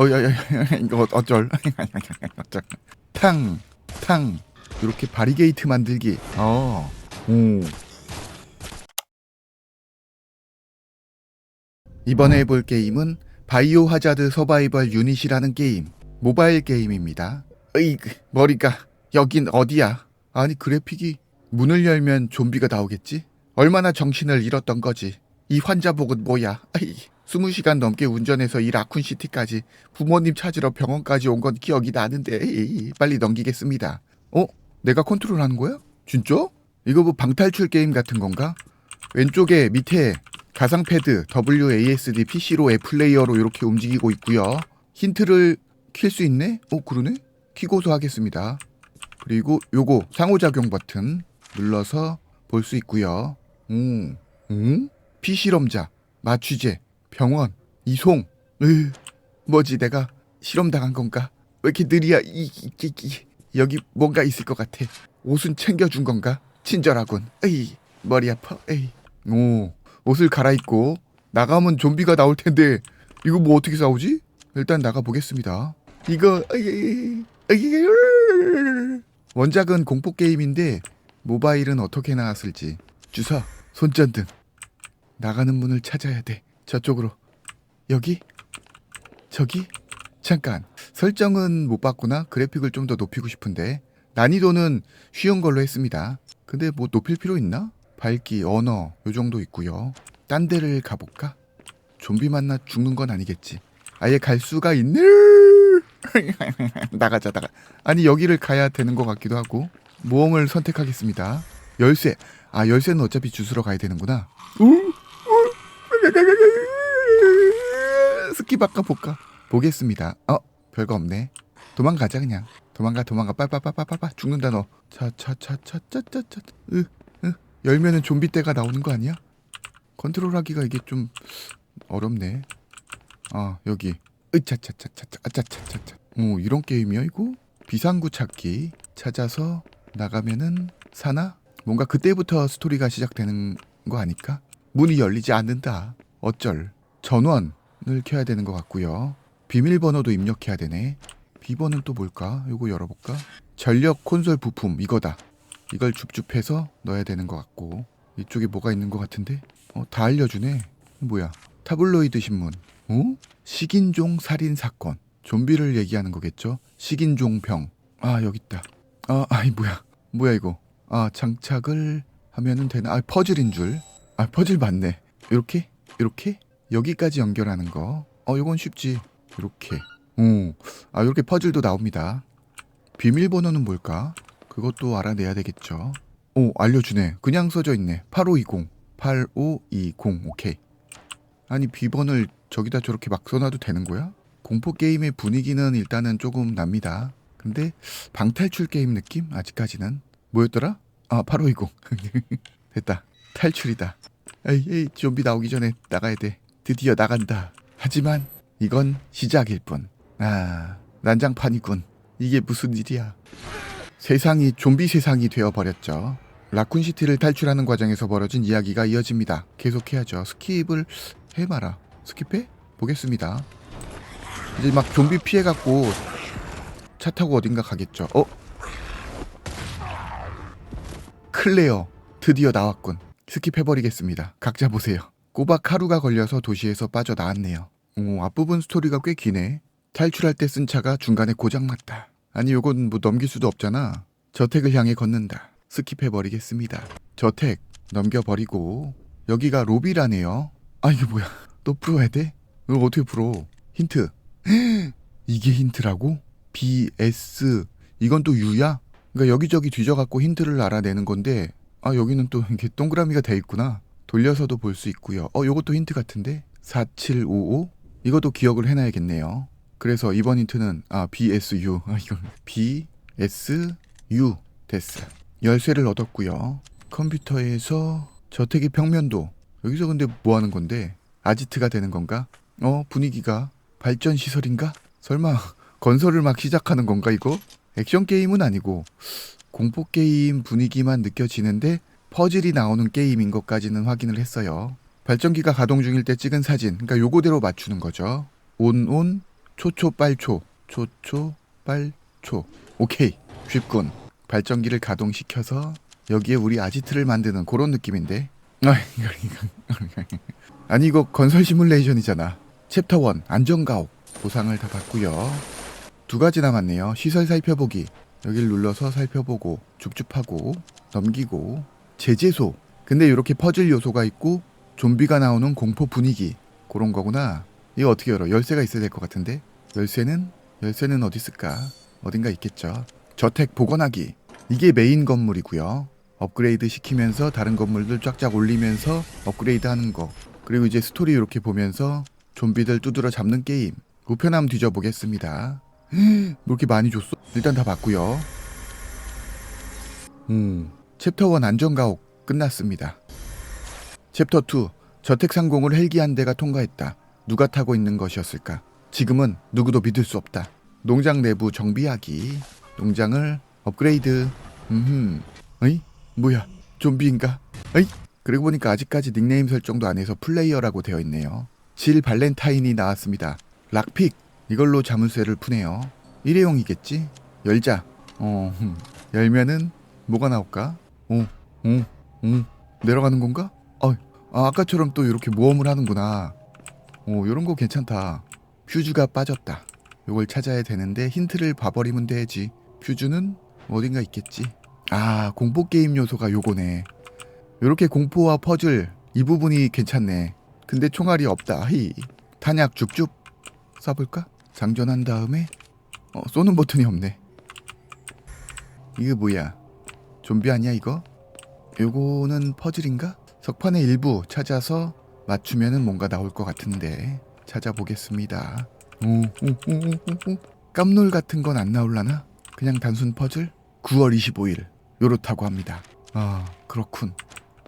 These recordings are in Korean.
어, 야, 야, 야, 이거 어쩔? 어쩔? 탕, 탕. 이렇게 바리게이트 만들기. 어, 오. 이번에 해볼 게임은 바이오 하자드 서바이벌 유닛이라는 게임. 모바일 게임입니다. 으이그, 머리가 여긴 어디야? 아니 그래픽이 문을 열면 좀비가 나오겠지? 얼마나 정신을 잃었던 거지? 이 환자복은 뭐야? 아이, 20시간 넘게 운전해서 이 라쿤시티까지 부모님 찾으러 병원까지 온 건 기억이 나는데 에이, 빨리 넘기겠습니다. 어? 내가 컨트롤하는 거야? 진짜? 이거 뭐 방탈출 게임 같은 건가? 왼쪽에 밑에 가상 패드 WASD PC로 앱 플레이어로 이렇게 움직이고 있고요. 힌트를 킬 수 있네? 어 그러네? 키고서 하겠습니다. 그리고 요거 상호작용 버튼 눌러서 볼 수 있고요. 음, 음? 피실험자, 마취제, 병원, 이송. 으, 뭐지 내가 실험 당한 건가? 왜 이렇게 느리야? 이, 이, 이, 이. 여기 뭔가 있을 것 같아. 옷은 챙겨준 건가? 친절하군. 에이, 머리 아파. 에이. 오, 옷을 갈아입고 나가면 좀비가 나올 텐데 이거 뭐 어떻게 싸우지? 일단 나가 보겠습니다. 이거 원작은 공포 게임인데 모바일은 어떻게 나왔을지 주사 손전등 나가는 문을 찾아야 돼 저쪽으로. 여기? 저기? 잠깐. 설정은 못 봤구나. 그래픽을 좀 더 높이고 싶은데. 난이도는 쉬운 걸로 했습니다. 근데 뭐 높일 필요 있나? 밝기 언어 요 정도 있고요. 딴 데를 가볼까? 좀비 만나 죽는 건 아니겠지. 아예 갈 수가 있네 나가자 나가. 아니 여기를 가야 되는 것 같기도 하고. 모험을 선택하겠습니다. 열쇠. 아 열쇠는 어차피 주스러 가야 되는구나 스키 바꿔 볼까? 보겠습니다. 어 별거 없네. 도망가자 그냥. 도망가 도망가. 빨빨빨빨빨 죽는다 너. 차차차차차차차. 으 으. 열면은 좀비 떼가 나오는 거 아니야? 컨트롤하기가 이게 좀 어렵네. 아 여기. 으차차차차차 아차차차차. 오 이런 게임이야 이거? 비상구 찾기. 찾아서 나가면은 사나? 뭔가 그때부터 스토리가 시작되는 거 아닐까? 문이 열리지 않는다. 어쩔. 전원 을 켜야 되는 것 같고요 비밀번호도 입력해야 되네 비번은 또 뭘까 요거 열어볼까 전력 콘솔 부품 이거다 이걸 줍줍해서 넣어야 되는 것 같고 이쪽에 뭐가 있는 것 같은데 어 다 알려주네 뭐야 타블로이드 신문 어? 식인종 살인 사건. 좀비를 얘기하는 거겠죠? 식인종 병. 아, 여기 있다. 아, 아이 뭐야. 뭐야 이거. 아, 장착을 하면은 되나? 아, 퍼즐인 줄. 아, 퍼즐 맞네. 이렇게? 이렇게? 여기까지 연결하는 거. 어, 이건 쉽지. 이렇게. 오. 아, 이렇게 퍼즐도 나옵니다. 비밀번호는 뭘까? 그것도 알아내야 되겠죠. 오, 알려주네. 그냥 써져 있네. 8520. 8520. 오케이. 아니, 비번을 저기다 저렇게 막 써놔도 되는 거야? 공포 게임의 분위기는 일단은 조금 납니다. 근데 방탈출 게임 느낌? 아직까지는 뭐였더라? 아, 8520. 됐다. 탈출이다. 에이, 에이, 좀비 나오기 전에 나가야 돼. 드디어 나간다. 하지만 이건 시작일 뿐. 아, 난장판이군. 이게 무슨 일이야? 세상이 좀비 세상이 되어 버렸죠. 라쿤시티를 탈출하는 과정에서 벌어진 이야기가 이어집니다. 계속해야죠. 스킵을 해봐라. 스킵해? 보겠습니다. 이제 막 좀비 피해갖고 차 타고 어딘가 가겠죠. 어? 클레어 드디어 나왔군. 스킵해버리겠습니다. 각자 보세요. 꼬박 하루가 걸려서 도시에서 빠져나왔네요. 오, 앞부분 스토리가 꽤 기네. 탈출할 때 쓴 차가 중간에 고장났다. 아니 요건 뭐 넘길 수도 없잖아. 저택을 향해 걷는다. 스킵해버리겠습니다. 저택 넘겨버리고 여기가 로비라네요. 아 이게 뭐야? 또 풀어야 돼? 이거 어떻게 풀어? 힌트. 이게 힌트라고? B, S. 이건 또 U야? 그러니까 여기저기 뒤져갖고 힌트를 알아내는 건데, 아, 여기는 또 이렇게 동그라미가 돼 있구나. 돌려서도 볼 수 있고요. 어, 요것도 힌트 같은데? 4755? 이것도 기억을 해놔야겠네요. 그래서 이번 힌트는, 아, B, S, U. 아, 이건 B, S, U. 됐어. 열쇠를 얻었고요. 컴퓨터에서 저택의 평면도. 여기서 근데 뭐 하는 건데? 아지트가 되는 건가? 어, 분위기가 발전 시설인가? 설마 건설을 막 시작하는 건가 이거? 액션 게임은 아니고 공포 게임 분위기만 느껴지는데 퍼즐이 나오는 게임인 것까지는 확인을 했어요. 발전기가 가동 중일 때 찍은 사진, 그러니까 요거대로 맞추는 거죠. 온온 초초빨초 초초빨초. 오케이. 쉽군. 발전기를 가동시켜서 여기에 우리 아지트를 만드는 그런 느낌인데. 아. 아니 이거 건설 시뮬레이션이잖아. 챕터 1 안전가옥. 보상을 다 받고요. 두 가지 남았네요. 시설 살펴보기. 여길 눌러서 살펴보고 줍줍하고 넘기고 제재소. 근데 이렇게 퍼즐 요소가 있고 좀비가 나오는 공포 분위기. 그런 거구나. 이거 어떻게 열어? 열쇠가 있어야 될 것 같은데? 열쇠는? 열쇠는 어디 있을까? 어딘가 있겠죠. 저택 복원하기. 이게 메인 건물이고요. 업그레이드 시키면서 다른 건물들 쫙쫙 올리면서 업그레이드 하는 거. 그리고 이제 스토리 이렇게 보면서 좀비들 두드러 잡는 게임. 우편함 뒤져보겠습니다. 뭐 이렇게 많이 줬어? 일단 다 봤고요. 음 챕터 1 안전가옥 끝났습니다. 챕터 2 저택 상공을 헬기 한 대가 통과했다. 누가 타고 있는 것이었을까? 지금은 누구도 믿을 수 없다. 농장 내부 정비하기. 농장을 업그레이드. 음흠. 어이? 뭐야? 좀비인가? 어이? 그리고 보니까 아직까지 닉네임 설정도 안 해서 플레이어라고 되어 있네요. 질 발렌타인이 나왔습니다. 락픽. 이걸로 자물쇠를 푸네요. 일회용이겠지? 열자. 어 흠. 열면은 뭐가 나올까 오오오 내려가는 건가? 어 아, 아까처럼 또 이렇게 모험을 하는구나. 오 요런 거 괜찮다. 퓨즈가 빠졌다. 요걸 찾아야 되는데 힌트를 봐버리면 되지. 퓨즈는 어딘가 있겠지. 아 공포 게임 요소가 요거네. 요렇게 공포와 퍼즐 이 부분이 괜찮네. 근데 총알이 없다. 히 탄약 줍줍 쏴볼까? 장전한 다음에. 어 쏘는 버튼이 없네. 이게 뭐야 좀비 아니야 이거 요거는 퍼즐인가 석판의 일부 찾아서 맞추면은 뭔가 나올 것 같은데 찾아보겠습니다 오오오오오 깜놀 같은 건 안 나올라나 그냥 단순 퍼즐 9월 25일 요렇다고 합니다. 아, 그렇군.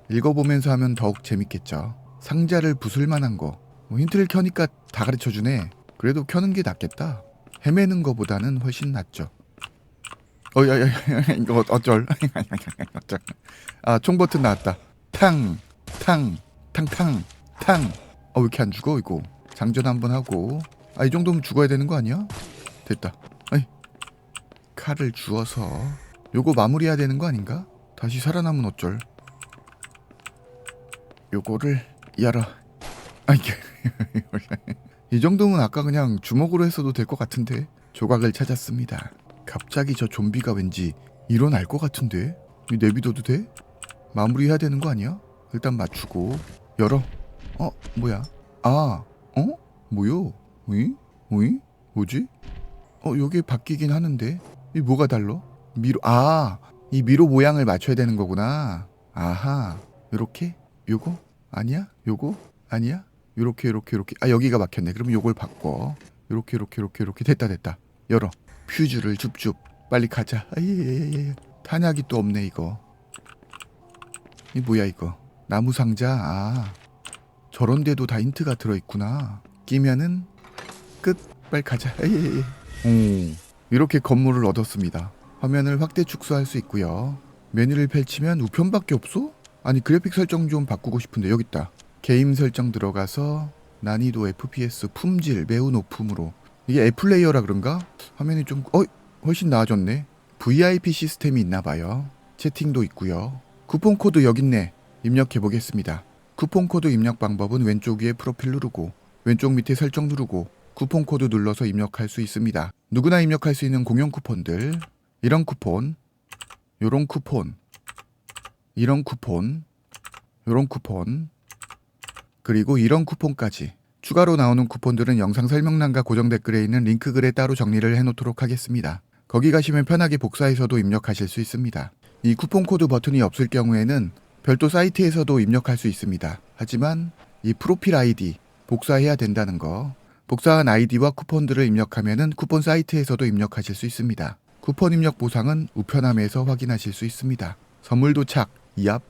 읽어보면서 하면 더욱 재밌겠죠. 상자를 부술 만한 거. 뭐 힌트를 켜니까 다 가르쳐 주네. 그래도 켜는 게 낫겠다. 헤매는 거보다는 훨씬 낫죠. 어, 야, 이거 어쩔. 어쩔. 아, 총 버튼 나왔다. 탕, 탕, 탕 탕, 탕. 어, 왜 이렇게 안 죽어, 이거? 장전 한번 하고. 아, 이 정도면 죽어야 되는 거 아니야? 됐다. 아이. 칼을 주어서 요거 마무리해야 되는 거 아닌가? 다시 살아남은 어쩔? 요거를 열어. 아 이게 이 정도면 아까 그냥 주먹으로 했어도 될 것 같은데 조각을 찾았습니다. 갑자기 저 좀비가 왠지 일어날 것 같은데 이 내비둬도 돼? 마무리해야 되는 거 아니야? 일단 맞추고 열어. 어 뭐야? 아 어? 뭐요? 응? 응? 뭐지? 어 여기 바뀌긴 하는데 이 뭐가 달라? 미로 아 이 미로 모양을 맞춰야 되는 거구나. 아하 요렇게 요거 아니야? 요거 아니야? 요렇게 요렇게 요렇게 아 여기가 막혔네. 그럼 요걸 바꿔. 요렇게 요렇게 요렇게 요렇게 됐다 됐다. 열어. 퓨즈를 줍줍 빨리 가자. 아예예예. 탄약이 또 없네 이거. 이 뭐야 이거? 나무 상자. 아 저런 데도 다 힌트가 들어 있구나. 끼면은 끝. 빨리 가자. 에이. 오. 이렇게 건물을 얻었습니다. 화면을 확대 축소할 수 있고요. 메뉴를 펼치면 우편밖에 없어? 아니 그래픽 설정 좀 바꾸고 싶은데 여기 있다. 게임 설정 들어가서 난이도 FPS 품질 매우 높음으로 이게 애플 레이어라 그런가? 화면이 좀 어, 훨씬 나아졌네. VIP 시스템이 있나 봐요. 채팅도 있고요. 쿠폰 코드 여기 있네. 입력해 보겠습니다. 쿠폰 코드 입력 방법은 왼쪽 위에 프로필 누르고 왼쪽 밑에 설정 누르고 쿠폰 코드 눌러서 입력할 수 있습니다. 누구나 입력할 수 있는 공용 쿠폰들 이런 쿠폰, 요런 쿠폰, 이런 쿠폰, 요런 쿠폰, 그리고 이런 쿠폰까지 추가로 나오는 쿠폰들은 영상 설명란과 고정 댓글에 있는 링크 글에 따로 정리를 해놓도록 하겠습니다. 거기 가시면 편하게 복사해서도 입력하실 수 있습니다. 이 쿠폰 코드 버튼이 없을 경우에는 별도 사이트에서도 입력할 수 있습니다. 하지만 이 프로필 아이디 복사해야 된다는 거 복사한 아이디와 쿠폰들을 입력하면은 쿠폰 사이트에서도 입력하실 수 있습니다. 쿠폰 입력 보상은 우편함에서 확인하실 수 있습니다. 선물 도착, 이압.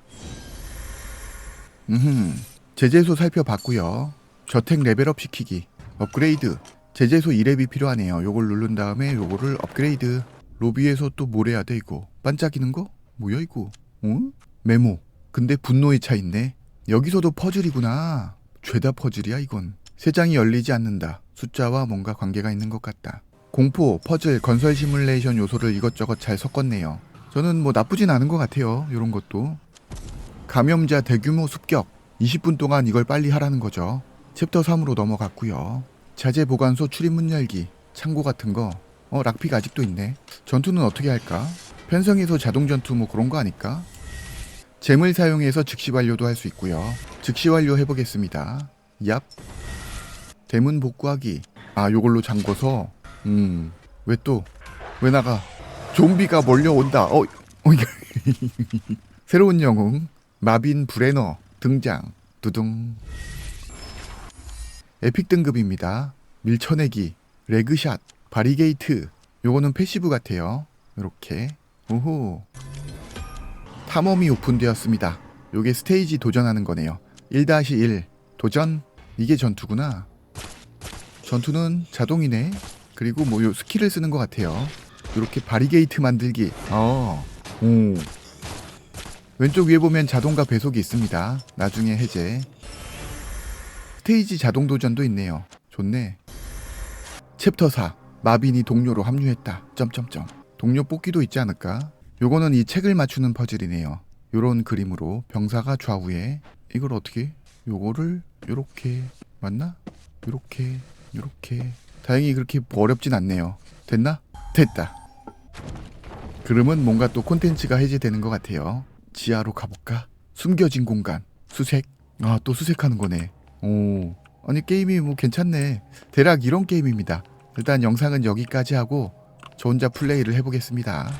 음, 제재소 살펴봤고요. 저택 레벨업 시키기, 업그레이드. 제재소 2렙이 필요하네요. 요걸 누른 다음에 요거를 업그레이드. 로비에서 또 뭘 해야 돼 이거? 반짝이는 거? 뭐야 이거? 어? 메모. 근데 분노의 차 있네. 여기서도 퍼즐이구나. 죄다 퍼즐이야 이건. 세 장이 열리지 않는다. 숫자와 뭔가 관계가 있는 것 같다. 공포, 퍼즐, 건설 시뮬레이션 요소를 이것저것 잘 섞었네요. 저는 뭐 나쁘진 않은 것 같아요. 이런 것도. 감염자 대규모 습격. 20분 동안 이걸 빨리 하라는 거죠. 챕터 3으로 넘어갔고요. 자재 보관소 출입문 열기. 창고 같은 거. 어, 락픽 아직도 있네. 전투는 어떻게 할까? 편성에서 자동 전투 뭐 그런 거 아닐까? 잼을 사용해서 즉시 완료도 할 수 있고요. 즉시 완료 해보겠습니다. 얍. 대문 복구하기. 아, 요걸로 잠궈서. 음. 왜 또? 왜 나가? 좀비가 몰려온다. 어, 어. 새로운 영웅 마빈 브레너 등장. 두둥. 에픽 등급입니다. 밀쳐내기, 레그샷, 바리게이트. 요거는 패시브 같아요. 요렇게. 오호. 탐험이 오픈되었습니다. 요게 스테이지 도전하는 거네요. 1-1 도전. 이게 전투구나. 전투는 자동이네. 그리고 뭐 요 스킬을 쓰는 것 같아요. 이렇게 바리게이트 만들기. 어. 오. 왼쪽 위에 보면 자동과 배속이 있습니다. 나중에 해제. 스테이지 자동 도전도 있네요. 좋네. 챕터 4. 마빈이 동료로 합류했다. 점점점. 동료 뽑기도 있지 않을까? 요거는 이 책을 맞추는 퍼즐이네요. 요런 그림으로 병사가 좌우에 이걸 어떻게? 요거를 요렇게 맞나? 요렇게 요렇게 다행히 그렇게 어렵진 않네요. 됐나? 됐다. 그러면 뭔가 또 콘텐츠가 해제되는 것 같아요. 지하로 가볼까? 숨겨진 공간 수색 아 또 수색하는 거네. 오 아니 게임이 뭐 괜찮네. 대략 이런 게임입니다. 일단 영상은 여기까지 하고 저 혼자 플레이를 해보겠습니다.